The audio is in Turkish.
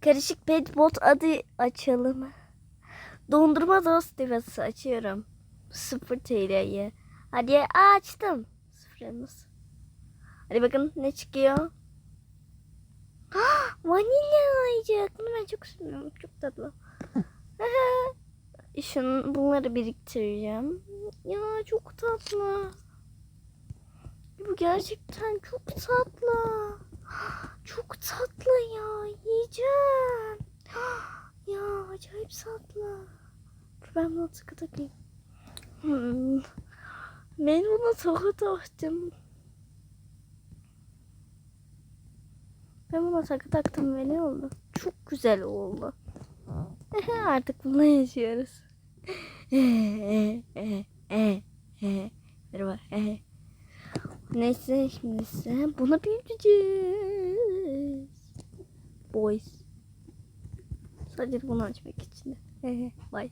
Karışık pet bot adı açalım. Dondurma dost divası açıyorum. 0 TL'ye. Hadi açtım. Sıfırımız. Hadi bakın ne çıkıyor. Vanilya ayıcık. Bunu ben çok seviyorum. Çok tatlı. Şunu, bunları biriktireceğim. Ya çok tatlı. Bu gerçekten çok tatlı. Çok tatlı. Yiyeceğim. Ya acayip tatlı. Ben bunu takı takayım. Hmm. Ben buna takı taktım. Ben buna takı taktım ve ne oldu? Çok güzel oldu. Artık bununla yaşıyoruz. Merhaba. Neyse şimdi ise bunu büyüteceğiz. Boys. Sadece bunu açmak için. Bye.